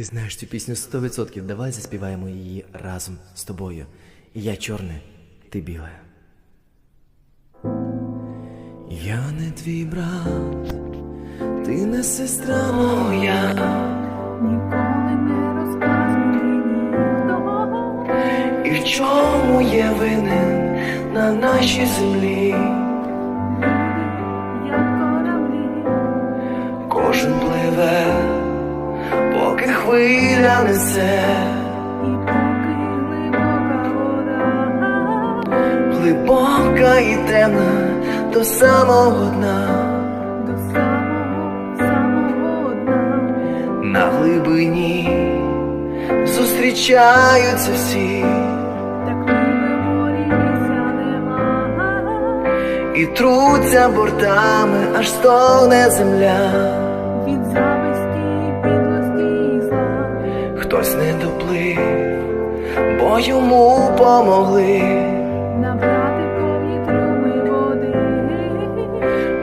Ти знаєш цю пісню 100%. Давай заспіваємо її разом з тобою. Я чорне, ти біле. Я не твій брат, ти не сестра моя. Ніколи не розказуй того, І в чому є винен на нашій землі? Поки хвиля несе, глибока і темна до самого дна. до самого самого дна, На глибині зустрічаються всі, так і труться бортами, аж стогне земля. Хтось не доплив, бо йому помогли, набрати повні труми води,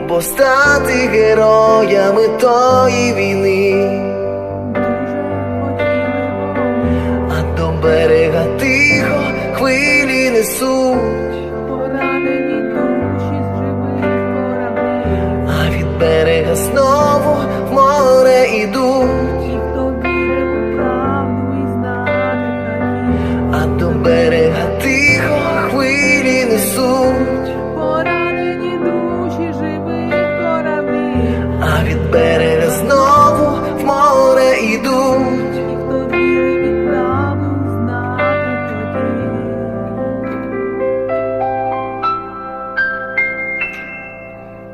бо стати героями тої війни, а до берега тихо хвилі несуть, поранені душі з живих кораблів. а від берега знову берега тихо хвилі несуть, поранені душі живих кораблів, а від берега знову в море ідуть. ті, хто вірив і правду знати.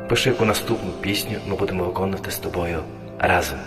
Пиши яку наступну пісню ми будемо виконувати з тобою разом.